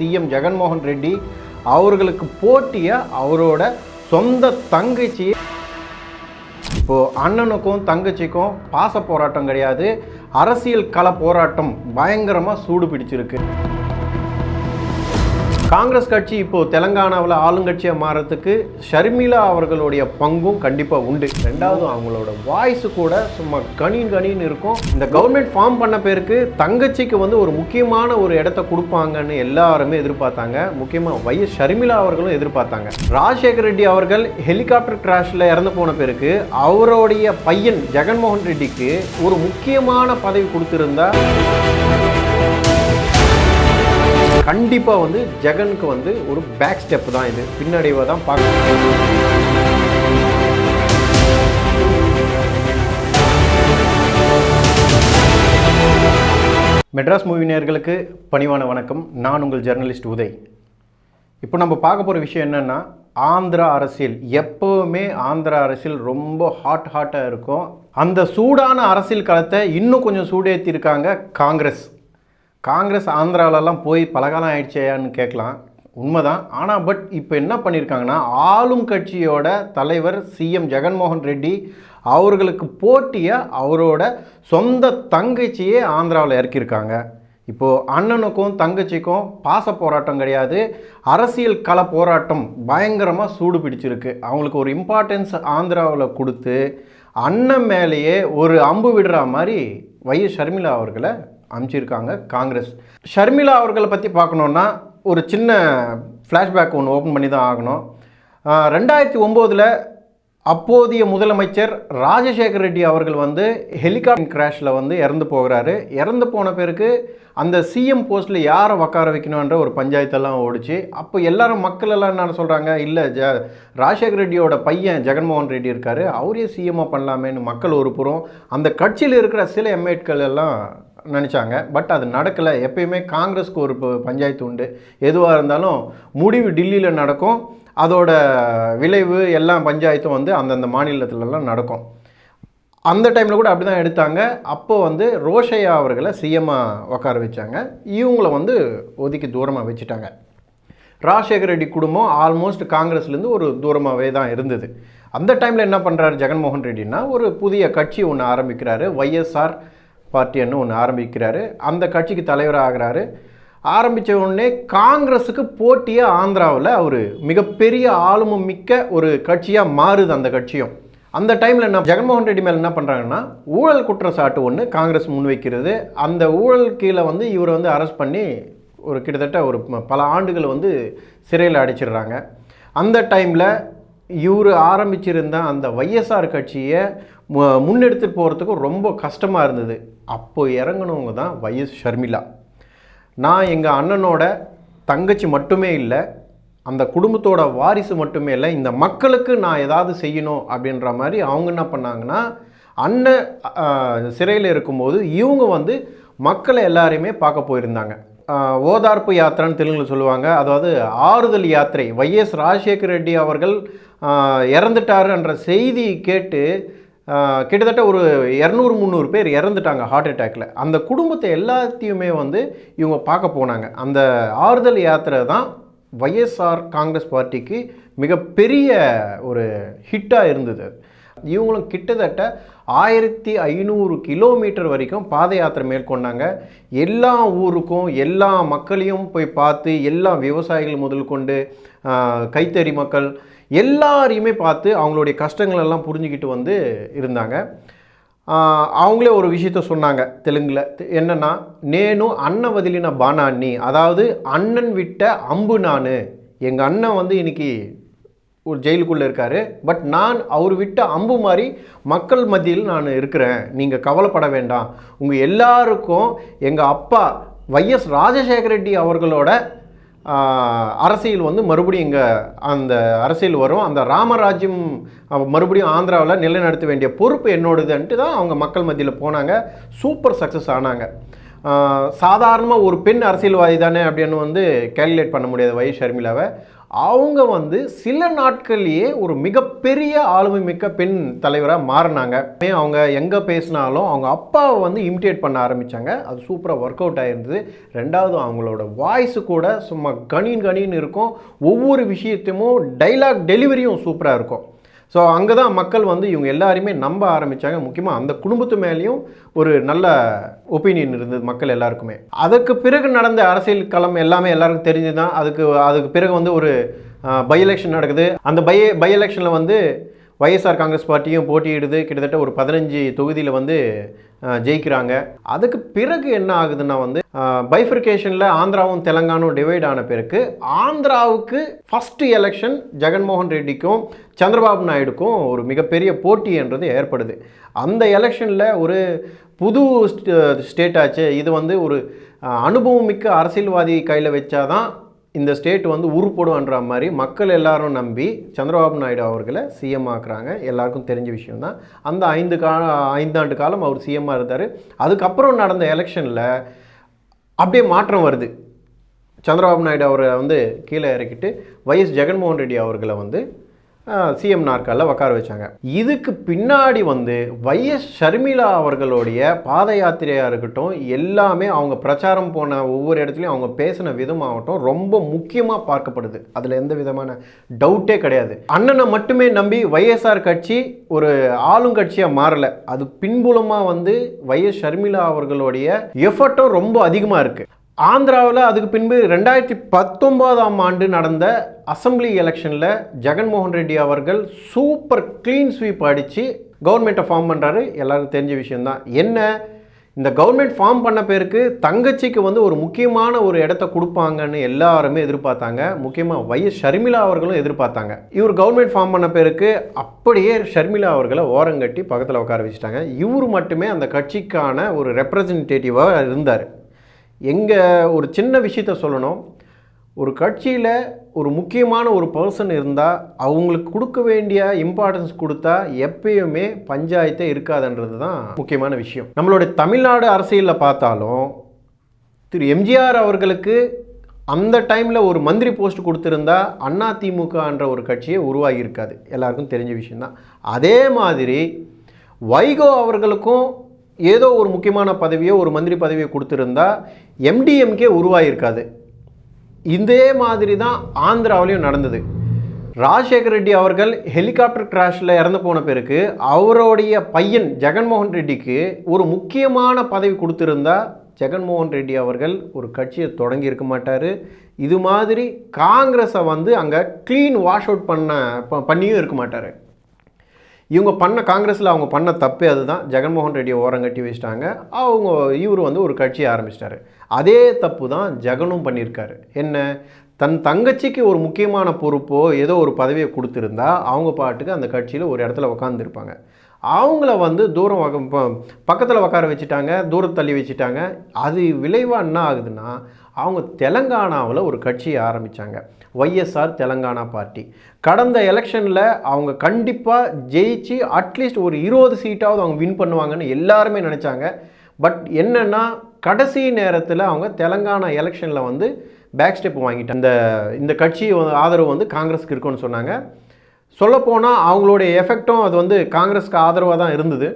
CM Jaganmohan Reddy அவர்களுக்கு போட்டிய அவரோட சொந்த தங்கச்சி இப்போ அண்ணனுக்கும் தங்கச்சிக்கும் பாச போராட்டம் கிடையாது. அரசியல் கள போராட்டம் பயங்கரமாக சூடு பிடிச்சிருக்கு. காங்கிரஸ் கட்சி இப்போ தெலங்கானாவில் ஆளுங்கட்சியாக மாறத்துக்கு ஷர்மிளா அவர்களுடைய பங்கும் கண்டிப்பாக உண்டு. ரெண்டாவது அவங்களோட வாய்ஸ் கூட சும்மா கணின் கணின்னு இருக்கும். இந்த கவர்மெண்ட் ஃபார்ம் பண்ண பேருக்கு தங்கச்சிக்கு வந்து ஒரு முக்கியமான ஒரு இடத்த கொடுப்பாங்கன்னு எல்லாருமே எதிர்பார்த்தாங்க. முக்கியமாக வைஎஸ் ஷர்மிளா அவர்களும் எதிர்பார்த்தாங்க. ராஜசேகர் ரெட்டி அவர்கள் ஹெலிகாப்டர் கிராஷில் இறந்து போன பேருக்கு அவருடைய பையன் ஜெகன்மோகன் ரெட்டிக்கு ஒரு முக்கியமான பதவி கொடுத்துருந்தா கண்டிப்பாக வந்து ஜெகனுக்கு வந்து ஒரு பேக் ஸ்டெப் தான் இது. பின்னடைவை தான் பார்க்கணும். மெட்ராஸ் மூவி நேர்களுக்கு பணிவான வணக்கம். நான் உங்கள் ஜெர்னலிஸ்ட் உதய். இப்போ நம்ம பார்க்க போகிற விஷயம் என்னென்னா ஆந்திரா அரசியல். எப்போவுமே ஆந்திரா அரசியல் ரொம்ப ஹாட் ஹாட்டாக இருக்கும். அந்த சூடான அரசியல் களத்தை இன்னும் கொஞ்சம் சூடேற்றிருக்காங்க காங்கிரஸ். காங்கிரஸ் ஆந்திராவிலலாம் போய் பலகாலம் ஆயிடுச்சேயான்னு கேட்கலாம். உண்மைதான். ஆனால் பட் இப்போ என்ன பண்ணியிருக்காங்கன்னா ஆளும் கட்சியோட தலைவர் சிஎம் ஜெகன்மோகன் ரெட்டி அவர்களுக்கு போட்டிய அவரோட சொந்த தங்கச்சியே ஆந்திராவில் இறக்கியிருக்காங்க. இப்போது அண்ணனுக்கும் தங்கச்சிக்கும் பாச போராட்டம் கிடையாது. அரசியல் கள போராட்டம் பயங்கரமாக சூடு பிடிச்சிருக்கு. அவங்களுக்கு ஒரு இம்பார்ட்டன்ஸ் ஆந்திராவில் கொடுத்து அண்ணன் மேலேயே ஒரு அம்பு விடுற மாதிரி வைஎஸ் ஷர்மிளா அவர்களை அமைச்சிருக்காங்க காங்கிரஸ். ஷர்மிளா அவர்களை பற்றி பார்க்கணுன்னா ஒரு சின்ன ஃப்ளாஷ்பேக் ஒன்று ஓப்பன் பண்ணி தான் ஆகணும். ரெண்டாயிரத்தி ஒம்போதில் அப்போதைய முதலமைச்சர் ராஜசேகர் ரெட்டி அவர்கள் வந்து ஹெலிகாப்டர் கிராஷில் வந்து இறந்து போகிறாரு. இறந்து போன பிறகு அந்த சிஎம் போஸ்ட்டில் யாரை உக்கார வைக்கணுன்ற ஒரு பஞ்சாயத்தெல்லாம் ஓடிச்சு. அப்போ எல்லாரும் மக்கள் எல்லாம் என்ன சொல்கிறாங்க இல்லை ஜ ராஜசேகர் ரெட்டியோட பையன் ஜெகன்மோகன் ரெட்டி இருக்கார். அவரே சிஎம்மாக பண்ணலாமேன்னு மக்கள் ஒரு புறம் அந்த கட்சியில் இருக்கிற சில எம்எல்ஏக்கள் எல்லாம் நினச்சாங்க. பட் அது நடக்கலை. எப்பயுமே காங்கிரஸ்க்கு ஒரு பஞ்சாயத்து உண்டு. எதுவாக இருந்தாலும் முடிவு டில்லியில் நடக்கும். அதோட விளைவு எல்லாம் பஞ்சாயத்தும் வந்து அந்தந்த மாநிலத்திலலாம் நடக்கும். அந்த டைமில் கூட அப்படி தான் எடுத்தாங்க. அப்போது வந்து ரோஷையா அவர்களை சிஎம்மாக உட்கார வச்சாங்க. இவங்கள வந்து ஒதுக்கி தூரமாக வச்சுட்டாங்க. ராஜசேகர ரெட்டி குடும்பம் ஆல்மோஸ்ட் காங்கிரஸ்லேருந்து ஒரு தூரமாகவே தான் இருந்தது. அந்த டைமில் என்ன பண்ணுறாரு ஜெகன்மோகன் ரெட்டின்னா ஒரு புதிய கட்சி ஒன்று ஆரம்பிக்கிறாரு. ஒய்எஸ்ஆர் பார்ட்டின்னு ஒன்று ஆரம்பிக்கிறாரு. அந்த கட்சிக்கு தலைவர் ஆகிறாரு. ஆரம்பித்த உடனே காங்கிரஸுக்கு போட்டியாக ஆந்திராவில் அவர் மிகப்பெரிய ஆளுமை மிக்க ஒரு கட்சியாக மாறுது அந்த கட்சியும். அந்த டைமில் என்ன ஜெகன்மோகன் ரெட்டி மேலே என்ன பண்ணுறாங்கன்னா ஊழல் குற்றச்சாட்டு ஒன்று காங்கிரஸ் முன்வைக்கிறது. அந்த ஊழல் கீழே வந்து இவரை வந்து அரெஸ்ட் பண்ணி ஒரு கிட்டத்தட்ட ஒரு பல ஆண்டுகள் வந்து சிறையில் அடைச்சிடுறாங்க. அந்த டைமில் இவர் ஆரம்பிச்சிருந்த அந்த வைஎஸ்ஆர் கட்சியை மு- முன்னெடுத்துட்டு போகிறதுக்கு ரொம்ப கஷ்டமாக இருந்தது. அப்போ இறங்குனவங்க தான் வைஎஸ் ஷர்மிளா. நான் எங்கள் அண்ணனோட தங்கச்சி மட்டுமே இல்லை அந்த குடும்பத்தோட வாரிசு மட்டுமே இல்லை இந்த மக்களுக்கு நான் ஏதாவது செய்யணும் அப்படின்ற மாதிரி அவங்க என்ன பண்ணாங்கன்னா அண்ணன் சிறையில் இருக்கும்போது இவங்க வந்து மக்களை எல்லாரையுமே பார்க்க போயிருந்தாங்க. ஓதார்ப்பு யாத்திரைன்னு தெலுங்கில் சொல்லுவாங்க. அதாவது ஆறுதல் யாத்திரை. வைஎஸ் ராஜசேகர் ரெட்டி அவர்கள் ஆஹ், இறந்துட்டாருன்ற செய்தி கேட்டு கிட்டத்தட்ட ஒரு இரநூறு முந்நூறு பேர் இறந்துட்டாங்க ஹார்ட் அட்டாக்கில் அந்த குடும்பத்தை எல்லாத்தையுமே வந்து இவங்க பார்க்க போனாங்க. அந்த ஆறுதல் யாத்திரை தான் ஒய்எஸ்ஆர் காங்கிரஸ் பார்ட்டிக்கு மிகப்பெரிய ஒரு ஹிட்டாக இருந்தது. இவங்களும் கிட்டத்தட்ட ஆயிரத்தி ஐநூறு கிலோமீட்டர் வரைக்கும் பாத யாத்திரை மேற்கொண்டாங்க. எல்லா ஊருக்கும் எல்லா மக்களையும் போய் பார்த்து எல்லா விவசாயிகள் முதல் கொண்டு கைத்தறி மக்கள் எல்லாரையுமே பார்த்து அவங்களுடைய கஷ்டங்கள் எல்லாம் புரிஞ்சுக்கிட்டு வந்து இருந்தாங்க. அவங்களே ஒரு விஷயத்த சொன்னாங்க தெலுங்கில். என்னென்னா நேனும் அண்ணன் வதிலின பானாண்ணி அதாவது அண்ணன் விட்ட அம்பு நான். எங்கள் அண்ணன் வந்து இன்றைக்கி ஒரு ஜெயிலுக்குள்ளே இருக்கார். பட் நான் அவர் விட்ட அம்பு மாதிரி மக்கள் மத்தியில் நான் இருக்கிறேன். நீங்கள் கவலைப்பட வேண்டாம். உங்கள் எல்லாருக்கும் எங்கள் அப்பா வைஎஸ் ராஜசேகர ரெட்டி அவர்களோட அரசியல் வந்து மறுபடியும் இங்கே அந்த அரசியல் வரும். அந்த ராமராஜ்யம் மறுபடியும் ஆந்திராவில் நிலைநடத்த வேண்டிய பொறுப்பு என்னோடதுன்ட்டு தான் அவங்க மக்கள் மத்தியில் போனாங்க. சூப்பர் சக்ஸஸ் ஆனாங்க. சாதாரணமாக ஒரு பெண் அரசியல்வாதி தானே அப்படின்னு வந்து கேல்குலேட் பண்ண முடியாது வைஎஸ் ஷர்மிலாவை அவங்க வந்து சில நாட்கள்லேயே ஒரு மிகப்பெரிய ஆளுமை மிக்க பெண் தலைவராக மாறினாங்க. அவங்க எங்கே பேசினாலும் அவங்க அப்பாவை வந்து இமிட்டேட் பண்ண ஆரம்பித்தாங்க அது சூப்பராக ஒர்க் அவுட் ஆயிருந்தது. ரெண்டாவது அவங்களோட வாய்ஸு கூட சும்மா கணின் கணின்னு இருக்கும். ஒவ்வொரு விஷயத்தையும் டைலாக் டெலிவரியும் சூப்பராக இருக்கும். ஸோ அங்கே தான் மக்கள் வந்து இவங்க எல்லாருமே நம்ப ஆரம்பித்தாங்க முக்கியமாக அந்த குடும்பத்து மேலேயும் ஒரு நல்ல ஒப்பீனியன் இருந்தது மக்கள் எல்லாருக்குமே. அதற்கு பிறகு நடந்த அரசியல் களம் எல்லாமே எல்லாருக்கும் தெரிஞ்சு தான் அதுக்கு அதுக்கு பிறகு வந்து ஒரு பை எலெக்ஷன் நடக்குது. அந்த பை பை எலெக்ஷனில் வந்து வைஎஸ்ஆர் காங்கிரஸ் பார்ட்டியும் போட்டியிடுது. கிட்டத்தட்ட ஒரு பதினஞ்சு தொகுதியில் வந்து ஜெயிக்கிறாங்க. அதுக்கு பிறகு என்ன ஆகுதுன்னா வந்து பைஃபிரிகேஷனில் ஆந்திராவும் தெலங்கானும் டிவைட் ஆன பிறகு ஆந்திராவுக்கு ஃபஸ்ட்டு எலெக்ஷன் ஜெகன்மோகன் ரெட்டிக்கும் சந்திரபாபு நாயுடுக்கும் ஒரு மிகப்பெரிய போட்டி என்றது ஏற்படுது. அந்த எலெக்ஷனில் ஒரு புது ஸ்டேட் ஆச்சு. இது வந்து ஒரு அனுபவம் அனுபவமிக்க அரசியல்வாதி கையில் வச்சாதான் இந்த ஸ்டேட் வந்து உருப்படும்ன்ற மாதிரி மக்கள் எல்லாரும் நம்பி சந்திரபாபு நாயுடு அவர்களை சிஎம் ஆக்குறாங்க. எல்லாருக்கும் தெரிஞ்ச விஷயம் தான் அந்த ஐந்து கா ஐந்தாண்டு காலம் அவர் சிஎம்மாக இருந்தார். அதுக்கப்புறம் நடந்த எலெக்ஷனில் அப்படியே மாற்றம் வருது. சந்திரபாபு நாயுடு அவரை வந்து கீழே இறக்கிட்டு வைஎஸ் ஜெகன்மோகன் ரெட்டி அவர்களை வந்து சிஎம் நாற்காலில் உட்கார வச்சாங்க. இதுக்கு பின்னாடி வந்து வைஎஸ் ஷர்மிளா அவர்களுடைய பாத யாத்திரையாக இருக்கட்டும் எல்லாமே அவங்க பிரச்சாரம் போன ஒவ்வொரு இடத்துலையும் அவங்க பேசின விதமாகட்டும் ரொம்ப முக்கியமாக பார்க்கப்படுது. அதில் எந்த விதமான டவுட்டே கிடையாது. அண்ணனை மட்டுமே நம்பி வைஎஸ்ஆர் கட்சி ஒரு ஆளுங்கட்சியாக மாறலை. அது பின்புலமாக வந்து வைஎஸ் ஷர்மிளா அவர்களுடைய எஃபர்ட்டும் ரொம்ப அதிகமாக இருக்குது ஆந்திராவில் அதுக்கு பின்பு ரெண்டாயிரத்தி பத்தொம்போதாம் ஆண்டு நடந்த அசெம்பிளி எலெக்ஷனில் ஜெகன்மோகன் ரெட்டி அவர்கள் சூப்பர் க்ளீன் ஸ்வீப் அடித்து கவர்மெண்ட்டை ஃபார்ம் பண்ணுறாரு எல்லாருக்கும் தெரிஞ்ச விஷயம்தான். என்ன? இந்த கவர்மெண்ட் ஃபார்ம் பண்ண பேருக்கு தங்கச்சிக்கு வந்து ஒரு முக்கியமான ஒரு இடத்த கொடுப்பாங்கன்னு எல்லாருமே எதிர்பார்த்தாங்க. முக்கியமாக வைஎஸ் ஷர்மிளா அவர்களும் எதிர்பார்த்தாங்க. இவர் கவர்மெண்ட் ஃபார்ம் பண்ண பேருக்கு அப்படியே ஷர்மிளா அவர்களை ஓரங்கட்டி பக்கத்தில் உட்கார வச்சுட்டாங்க. இவர் மட்டுமே அந்த கட்சிக்கான ஒரு ரெப்ரசன்டேட்டிவாக இருந்தார். எங்கே ஒரு சின்ன விஷயத்த சொல்லணும். ஒரு கட்சியில் ஒரு முக்கியமான ஒரு பர்சன் இருந்தால் அவங்களுக்கு கொடுக்க வேண்டிய இம்பார்ட்டன்ஸ் கொடுத்தா எப்பயுமே பஞ்சாயத்தே இருக்காதுன்றது தான் முக்கியமான விஷயம். நம்மளுடைய தமிழ்நாடு அரசியலில் பார்த்தாலும் திரு எம்ஜிஆர் அவர்களுக்கு அந்த டைமில் ஒரு மந்திரி போஸ்ட் கொடுத்துருந்தா அண்ணா திமுகன்ற ஒரு கட்சியே உருவாகி இருக்காது. எல்லாருக்கும் தெரிஞ்ச விஷயந்தான் அதே மாதிரி வைகோ அவர்களுக்கும் ஏதோ ஒரு முக்கியமான பதவியோ ஒரு மந்திரி பதவியோ கொடுத்துருந்தா எம்டிஎம்கே உருவாகியிருக்காது இதே மாதிரி தான் ஆந்திராவிலையும் நடந்தது. ராஜசேகர் ரெட்டி அவர்கள் ஹெலிகாப்டர் கிராஷில் இறந்து போன பிறகு அவருடைய பையன் ஜெகன்மோகன் ரெட்டிக்கு ஒரு முக்கியமான பதவி கொடுத்துருந்தா ஜெகன்மோகன் ரெட்டி அவர்கள் ஒரு கட்சியை தொடங்கி இருக்க மாட்டார். இது மாதிரி காங்கிரஸை வந்து அங்கே க்ளீன் வாஷ் அவுட் பண்ண ப- பண்ணியும் இருக்க மாட்டார். இவங்க பண்ண காங்கிரஸில் அவங்க பண்ண தப்பே அதுதான். ஜெகன்மோகன் ரெட்டியை ஓரங்கட்டி வச்சிட்டாங்க. அவங்க இவர் வந்து ஒரு கட்சியை ஆரம்பிச்சிட்டாரு. அதே தப்பு தான் ஜெகனும் பண்ணியிருக்காரு. என்ன? தன் தங்கச்சிக்கு ஒரு முக்கியமான பொறுப்போ ஏதோ ஒரு பதவியை கொடுத்துருந்தா அவங்க பாட்டுக்கு அந்த கட்சியில் ஒரு இடத்துல உட்காந்துருப்பாங்க அவங்கள வந்து தூரம் ப- பக்கத்தில் உட்கார வச்சுட்டாங்க தூரம் தள்ளி வச்சுட்டாங்க. அது விளைவாக என்ன ஆகுதுன்னா அவங்க தெலங்கானாவில் ஒரு கட்சியை ஆரம்பித்தாங்க ஒய்எஸ்ஆர் தெலங்கானா பார்ட்டி. கடந்த எலெக்ஷனில் அவங்க கண்டிப்பாக ஜெயிச்சு அட்லீஸ்ட் ஒரு இருபது சீட்டாவது அவங்க வின் பண்ணுவாங்கன்னு எல்லாருமே நினச்சாங்க. பட் என்னென்னா கடைசி நேரத்தில் அவங்க தெலங்கானா எலெக்ஷனில் வந்து பேக் ஸ்டெப் வாங்கிட்டாங்க. இந்த இந்த கட்சி ஆதரவு வந்து காங்கிரஸுக்கு இருக்குன்னு சொன்னாங்க. சொல்லப்போனால் அவங்களுடைய எஃபெக்டும் அது வந்து காங்கிரஸ்க்கு ஆதரவாக தான் இருந்தது.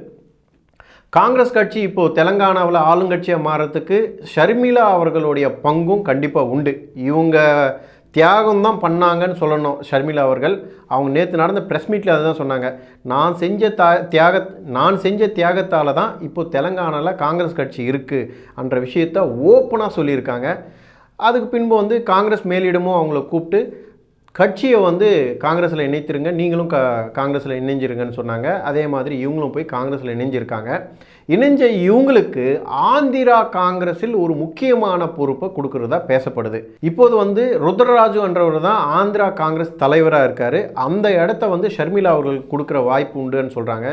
காங்கிரஸ் கட்சி இப்போது தெலங்கானாவில் ஆளுங்கட்சியாக மாறத்துக்கு ஷர்மிளா அவர்களுடைய பங்கும் கண்டிப்பாக உண்டு. இவங்க தியாகம் தான் பண்ணாங்கன்னு சொல்லணும் ஷர்மிளா அவர்கள். அவங்க நேற்று நடந்த ப்ரெஸ் மீட்டில் அதுதான் சொன்னாங்க. நான் செஞ்ச தா தியாக நான் செஞ்ச தியாகத்தால் தான் இப்போது தெலங்கானாவில் காங்கிரஸ் கட்சி இருக்குது என்ற விஷயத்த ஓப்பனாக சொல்லியிருக்காங்க. அதுக்கு பின்பு வந்து காங்கிரஸ் மேலிடமும் அவங்கள கூப்பிட்டு கட்சியை வந்து காங்கிரஸில் இணைத்திருங்க நீங்களும் க காங்கிரஸில் இணைஞ்சிருங்கன்னு சொன்னாங்க. அதே மாதிரி இவங்களும் போய் காங்கிரஸில் இணைஞ்சிருக்காங்க. இணைஞ்ச இவங்களுக்கு ஆந்திரா காங்கிரஸில் ஒரு முக்கியமான பொறுப்பை கொடுக்கறதா பேசப்படுது. இப்போது வந்து ருத்ரராஜு என்றவர் தான் ஆந்திரா காங்கிரஸ் தலைவராக இருக்கார். அந்த இடத்த வந்து ஷர்மிளா அவர்களுக்கு கொடுக்குற வாய்ப்பு உண்டுன்னு சொல்கிறாங்க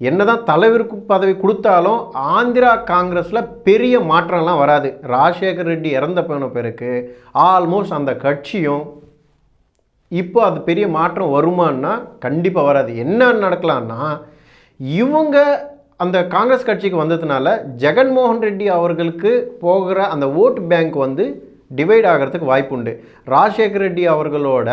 என்னதான் தலைவருக்கு பதவி கொடுத்தாலும் ஆந்திரா காங்கிரஸில் பெரிய மாற்றம்லாம் வராது. ராஜசேகர் ரெட்டி இறந்த போன பிறகு ஆல்மோஸ்ட் அந்த கட்சியும் இப்போ அது பெரிய மாற்றம் வருமானா கண்டிப்பாக வராது. என்ன நடக்கலான்னா இவங்க அந்த காங்கிரஸ் கட்சிக்கு வந்ததுனால ஜெகன்மோகன் ரெட்டி அவர்களுக்கு போகிற அந்த ஓட்டு பேங்க் வந்து டிவைட் ஆகிறதுக்கு வாய்ப்பு உண்டு. ராஜசேகர் ரெட்டி அவர்களோட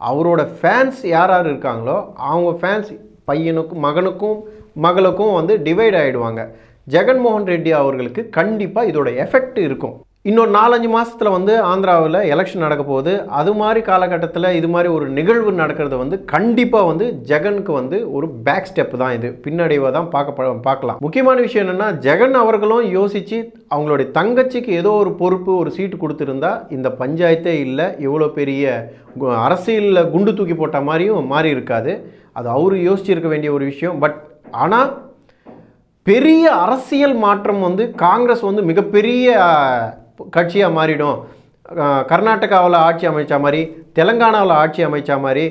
அவரோட ஃபேன்ஸ் யார் யார் இருக்காங்களோ அவங்க ஃபேன்ஸ் பையனுக்கும் மகனுக்கும் மகளுக்கும் வந்து டிவைட் ஆகிடுவாங்க ஜெகன்மோகன் ரெட்டி அவர்களுக்கு கண்டிப்பாக இதோட எஃபெக்ட் இருக்கும். இன்னொரு நாலஞ்சு மாதத்தில் வந்து ஆந்திராவில் எலெக்ஷன் நடக்க போகுது அது மாதிரி காலகட்டத்தில் இது மாதிரி ஒரு நிகழ்வு நடக்கிறது வந்து கண்டிப்பாக வந்து ஜெகனுக்கு வந்து ஒரு பேக் ஸ்டெப் தான் இது. பின்னடைவை தான் பார்க்க பார்க்கலாம். முக்கியமான விஷயம் என்னென்னா ஜெகன் அவர்களும் யோசித்து அவங்களுடைய தங்கச்சிக்கு ஏதோ ஒரு பொறுப்பு ஒரு சீட்டு கொடுத்துருந்தா இந்த பஞ்சாயத்தே இல்லை. இவ்வளோ பெரிய கு- அரசியலில் குண்டு தூக்கி போட்ட மாதிரியும் மாறி இருக்காது. அது அவர் யோசிச்சிருக்க வேண்டிய ஒரு விஷயம். பட் ஆனால் பெரிய அரசியல் மாற்றம் வந்து காங்கிரஸ் வந்து மிகப்பெரிய கட்சியாக மாறிடும். கர்நாடகாவில் ஆட்சி அமைச்ச மாதிரி தெலங்கானாவில் ஆட்சி அமைச்ச மாதிரி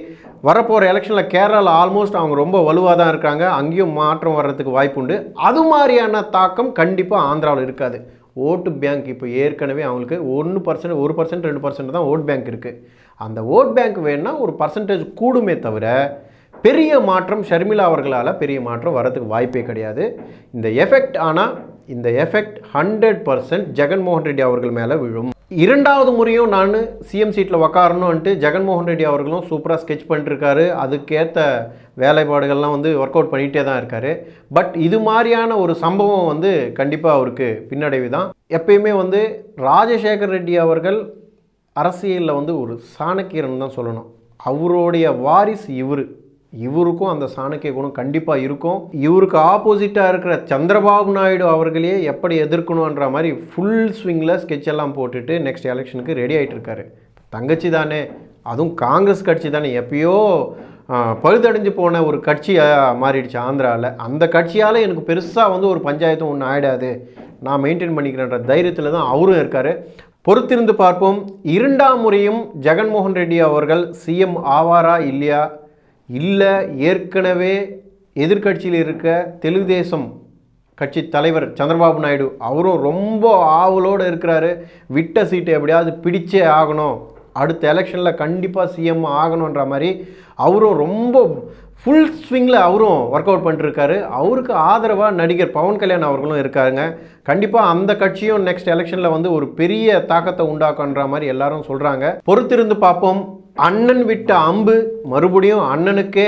வரப்போகிற எலெக்ஷனில் கேரளாவில் ஆல்மோஸ்ட் அவங்க ரொம்ப வலுவாக தான் இருக்காங்க. அங்கேயும் மாற்றம் வர்றதுக்கு வாய்ப்பு உண்டு. அது மாதிரியான தாக்கம் கண்டிப்பாக ஆந்திராவில் இருக்காது. ஓட்டு பேங்க் இப்போ ஏற்கனவே அவங்களுக்கு ஒன்று பர்சன்ட் ஒரு பர்சன்ட் ரெண்டு பர்சன்ட் தான் ஓட் பேங்க் இருக்குது அந்த ஓட் பேங்க் வேணுன்னா ஒரு பர்சன்டேஜ் கூடுமே தவிர பெரிய மாற்றம் ஷர்மிளா அவர்களால் பெரிய மாற்றம் வரதுக்கு வாய்ப்பே கிடையாது. இந்த எஃபெக்ட் ஆனால் இந்த effect hundred percent Jaganmohan Reddy அவர்கள் மேலே விழும். இரண்டாவது முறையும் நான் சிஎம் சீட்டில் உக்காரணும்ன்ட்டு ஜெகன்மோகன் ரெட்டி அவர்களும் சூப்பராக ஸ்கெட்ச் பண்ணிட்டுருக்காரு. அதுக்கேற்ற வேலைப்பாடுகள்லாம் வந்து ஒர்க் அவுட் பண்ணிகிட்டே தான் இருக்கார். பட் இது மாதிரியான ஒரு சம்பவம் வந்து கண்டிப்பாக அவருக்கு பின்னடைவு தான். எப்பயுமே வந்து ராஜசேகர் ரெட்டி அவர்கள் அரசியலில் வந்து ஒரு சாணக்கியரன் தான் சொல்லணும். அவருடைய வாரிசு இவர். இவருக்கும் அந்த சாணக்கிய குணம் கண்டிப்பாக இருக்கும். இவருக்கு ஆப்போசிட்டாக இருக்கிற சந்திரபாபு நாயுடு அவர்களே எப்படி எதிர்க்கணுன்ற மாதிரி ஃபுல் ஸ்விங்கில் ஸ்கெட்ச் எல்லாம் போட்டுட்டு நெக்ஸ்ட் எலெக்ஷனுக்கு ரெடி ஆகிட்டு இருக்காரு. தங்கச்சி தானே. அதுவும் காங்கிரஸ் கட்சி தானே. எப்பயோ பழுதடைஞ்சு போன ஒரு கட்சியாக மாறிடுச்சு ஆந்திராவில் அந்த கட்சியால் எனக்கு பெருசாக வந்து ஒரு பஞ்சாயத்தும் ஒன்று ஆயிடாது. நான் மெயின்டைன் பண்ணிக்கிறேன்ற தைரியத்தில் தான் அவரும் இருக்கார். பொறுத்திருந்து பார்ப்போம். இரண்டாம் முறையும் ஜெகன்மோகன் ரெட்டி அவர்கள் சிஎம் ஆவாரா இல்லையா? இல்லை ஏற்கனவே எதிர்க்கட்சியில் இருக்க தெலுங்குதேசம் கட்சி தலைவர் சந்திரபாபு நாயுடு அவரும் ரொம்ப ஆவலோடு இருக்கிறாரு. விட்ட சீட்டை எப்படியாவது பிடிச்சே ஆகணும். அடுத்த எலெக்ஷனில் கண்டிப்பாக சிஎம் ஆகணுன்ற மாதிரி அவரும் ரொம்ப ஃபுல் ஸ்விங்கில் அவரும் ஒர்க் அவுட் பண்ணிட்டுருக்காரு அவருக்கு ஆதரவாக நடிகர் பவன் கல்யாண் அவர்களும் இருக்காருங்க. கண்டிப்பாக அந்த கட்சியும் நெக்ஸ்ட் எலெக்ஷனில் வந்து ஒரு பெரிய தாக்கத்தை உண்டாக்குன்ற மாதிரி எல்லாரும் சொல்கிறாங்க பொறுத்திருந்து பார்ப்போம். அண்ணன் விட்ட அம்பு மறுபடியும் அண்ணனுக்கே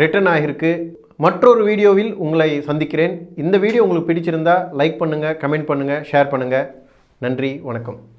ரிட்டர்ன் ஆகிருக்கு மற்றொரு வீடியோவில் உங்களை சந்திக்கிறேன். இந்த வீடியோ உங்களுக்கு பிடிச்சிருந்தா லைக் பண்ணுங்கள் கமெண்ட் பண்ணுங்கள் ஷேர் பண்ணுங்கள் நன்றி வணக்கம்.